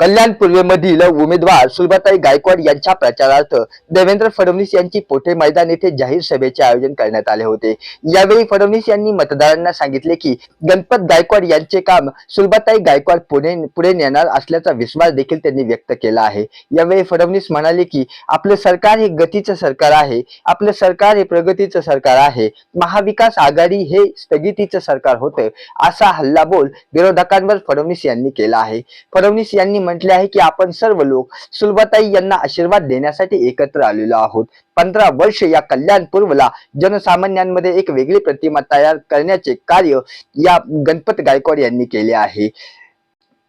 कल्याण पूर्वेमधील उमेदवार सुलभाताई गायकवाड यांच्या प्रचारार्थ देवेंद्र फडणवीस यांची पोटे मैदान येथे जाहीर सभेचे आयोजन करण्यात आले होते. यावेळी फडणवीस यांनी मतदारांना सांगितले की गणपत गायकवाड यांचे काम सुलभाताई गायकवाड पुढे पुढे नेणार असल्याचा विश्वास देखील त्यांनी व्यक्त केला आहे. यावेळी फडणवीस म्हणाले की आपलं सरकार हे गतीचं सरकार आहे आपलं सरकार हे प्रगतीचं सरकार आहे महाविकास आघाडी हे स्थगितीचं सरकार होतं असा हल्लाबोल विरोधकांवर फडणवीस यांनी केला आहे. फडणवीस यांनी म्हटले आहे की आपण सर्व लोक सुलभाताई यांना आशीर्वाद देण्यासाठी एकत्र आलेलो आहोत. पंधरा वर्ष या कल्याणपूर्वला जनसामान्यांमध्ये एक वेगळी प्रतिमा तयार करण्याचे कार्य या गणपत गायकवाड यांनी केले आहे.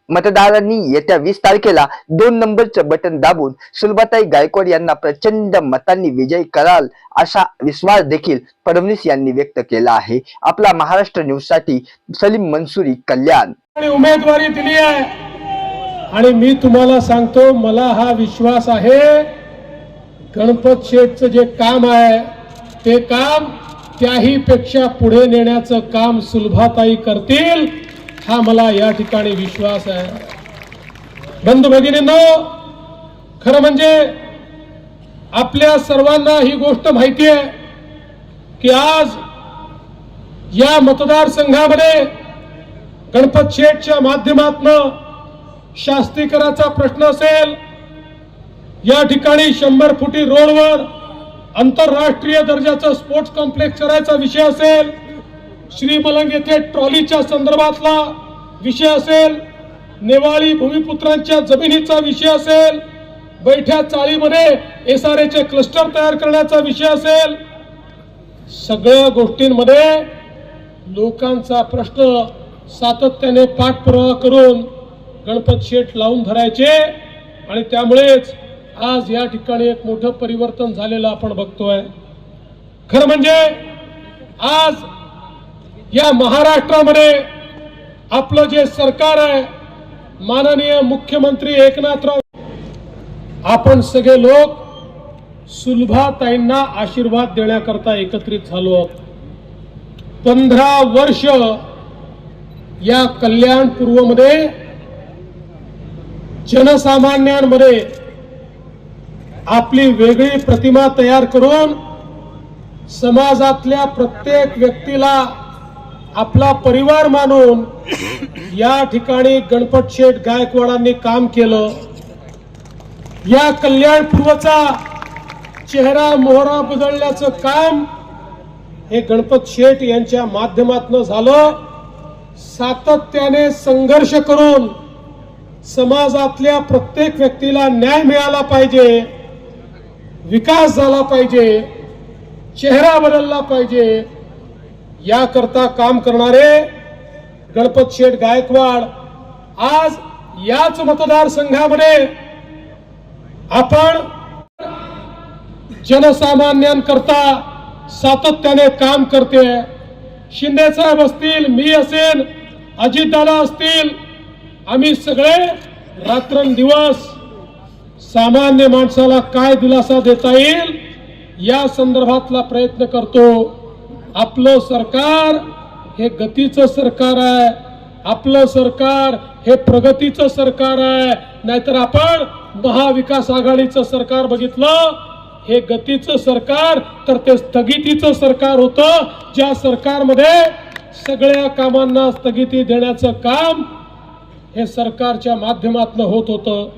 मतदारांनी येत्या वीस तारखेला दोन नंबरचं बटन दाबून सुलभाताई गायकवाड यांना प्रचंड मतांनी विजय कराल असा विश्वास देखील फडणवीस यांनी व्यक्त केला आहे. आपला महाराष्ट्र न्यूजसाठी सलीम मनसुरी कल्याण. उमेदवारी दिली आहे. आणि मी तुम्हाला सांगतो मला हा विश्वास आहे गणपत शेठचं जे काम आहे ते काम त्याही पेक्षा पुढे नेण्याचं काम सुलभाताई करतील हा मला या ठिकाणी विश्वास आहे. बंधू भगिनींनो खरं म्हणजे आपल्या सर्वांना ही गोष्ट माहिती आहे की आज या मतदारसंघामध्ये गणपत शेठच्या माध्यमातनं शास्त्रीकराचा प्रश्न असेल या ठिकाणी शंभर फुटी रोडवर आंतरराष्ट्रीय दर्जाचं स्पोर्ट्स कॉम्प्लेक्स करायचा विषय असेल श्रीमलंग येथे ट्रॉलीच्या संदर्भातला विषय असेल नेवाळी भूमिपुत्रांच्या जमिनीचा विषय असेल बैठ्या चाळीमध्ये एस आर एचे क्लस्टर तयार करण्याचा विषय असेल सगळ्या गोष्टींमध्ये लोकांचा प्रश्न सातत्याने पाठपुरावा करून गणपत शेठ लावून धरायचे आणि त्यामुळेच आज या ठिकाणी एक मोठं परिवर्तन झालेलं आपण बघतोय. खरं म्हणजे आज या महाराष्ट्रामध्ये आपलं जे सरकार आहे माननीय मुख्यमंत्री एकनाथराव आपण सगळे लोक सुलभाताईंना आशीर्वाद देण्याकरता एकत्रित झालो आहोत. पंधरा वर्ष या कल्याण पूर्वमध्ये जनसामान्यांमध्ये आपली वेगळी प्रतिमा तयार करून समाजातल्या प्रत्येक व्यक्तीला आपला परिवार मानून या ठिकाणी गणपत शेठ गायकवाडांनी काम केलं. या कल्याणपूर्वचा चेहरा मोहरा बदलण्याचं काम हे गणपत शेठ यांच्या माध्यमातून झालं. सातत्याने संघर्ष करून समाजातल्या प्रत्येक व्यक्तीला न्याय मिळाला पाहिजे विकास झाला पाहिजे चेहरा बदलला पाहिजे याकरता काम करणारे गणपत शेठ गायकवाड आज याच मतदारसंघामध्ये आपण जनसामान्यांकरता सातत्याने काम करते. शिंदे साहेब असतील मी असेल अजितदादा असतील आम्ही सगळे रात्रंदिवस सामान्य माणसाला काय दिलासा देता येईल या संदर्भातला प्रयत्न करतो. आपलं सरकार हे गतीचं सरकार आहे. आपलं सरकार हे प्रगतीचं सरकार आहे. नाहीतर आपण महाविकास आघाडीचं सरकार बघितलं हे गतीचं सरकार तर ते स्थगितीचं सरकार होतं. ज्या सरकारमध्ये सगळ्या कामांना स्थगिती देण्याचं काम हे सरकारच्या माध्यमातनं होत होतं.